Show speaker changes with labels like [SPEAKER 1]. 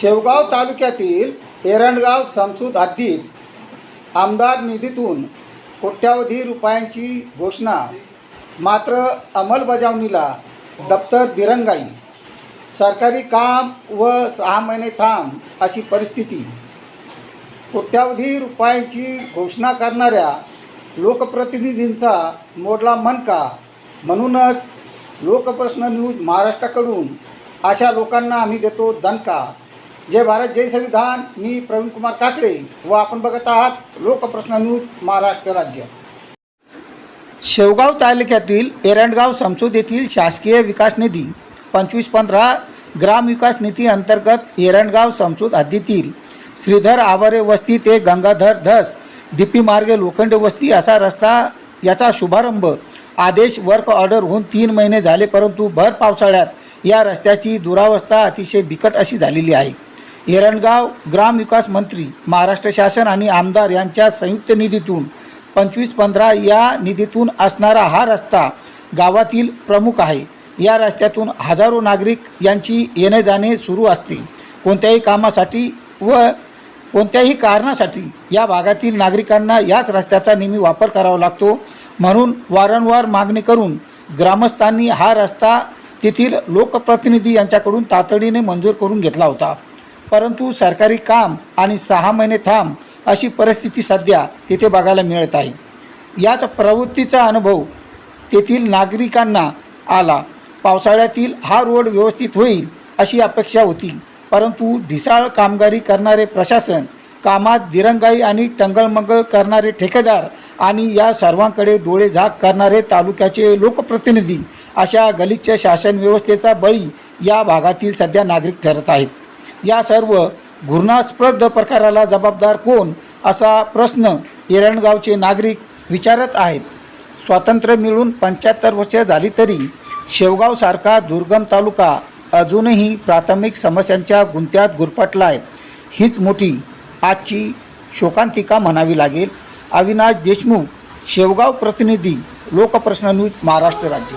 [SPEAKER 1] शेवगाव तालुक्यातील एरंडगाव समसूद हद्दीत आमदार निधीतून कोट्यावधी रुपयांची घोषणा मात्र अंमलबजावणीला दप्तर दिरंगाई. सरकारी काम व सहा महिने थांब अशी परिस्थिती. कोट्यावधी रुपयांची घोषणा करणाऱ्या लोकप्रतिनिधींचा मोडला मनका म्हणूनच लोकप्रश्न न्यूज महाराष्ट्राकडून अशा लोकांना आम्ही देतो दणका. जय भारत जय संविधान. मी प्रवीण कुमार काकडे व आपण बघत आहात लोकप्रश्न न्यूज महाराष्ट्र राज्य. शेवगाव तालुक्यातील एरंडगाव समसूद येथील शासकीय विकास निधी पंचवीस पंधरा ग्रामविकास निधी अंतर्गत एरंडगाव समसूद हद्दीतील श्रीधर आवारे वस्ती ते गंगाधर धस डी पी मार्गे लोखंडे वस्ती असा रस्ता याचा शुभारंभ आदेश वर्क ऑर्डर होऊन तीन महिने झाले परंतु भर पावसाळ्यात या रस्त्याची दुरावस्था अतिशय बिकट अशी झालेली आहे. एरंडगाव ग्रामविकास मंत्री महाराष्ट्र शासन आणि आमदार यांच्या संयुक्त निधीतून पंचवीस पंधरा या निधीतून असणारा हा रस्ता गावातील प्रमुख आहे. या रस्त्यातून हजारो नागरिक यांची येणे जाणे सुरू असते कोणत्याही कामासाठी व कोणत्याही कारणासाठी या भागातील नागरिकांना याच रस्त्याचा नेहमी वापर करावा लागतो. म्हणून वारंवार मागणी करून ग्रामस्थांनी हा रस्ता तेथील लोकप्रतिनिधी यांच्याकडून तातडीने मंजूर करून घेतला होता. परंतु सरकारी काम आणि सहा महिने थांब अशी परिस्थिती सध्या तिथे बघायला मिळत आहे. याच प्रवृत्तीचा अनुभव तेथील नागरिकांना आला. पावसाळ्यातील हा रोड व्यवस्थित होईल अशी अपेक्षा होती. परंतु ढिसाळ कामगारी करणारे प्रशासन कामात दिरंगाई आणि टंगळमंगळ करणारे ठेकेदार आणि या सर्वांकडे डोळे झाक करणारे तालुक्याचे लोकप्रतिनिधी अशा गलिच्छ शासन व्यवस्थेचा बळी या भागातील सध्या नागरिक ठरत आहेत. या सर्व घृणास्पद प्रकाराला जबाबदार कोण असा प्रश्न एरणगावचे नागरिक विचारत आहेत. स्वातंत्र्य मिळून पंच्याहत्तर वर्षे झाली तरी शेवगावसारखा दुर्गम तालुका अजूनही प्राथमिक समस्यांच्या गुंत्यात गुरफटला आहे हीच मोठी आजची शोकांतिका म्हणावी लागेल. अविनाश देशमुख शेवगाव प्रतिनिधी लोकप्रश्न न्यूज महाराष्ट्र राज्य.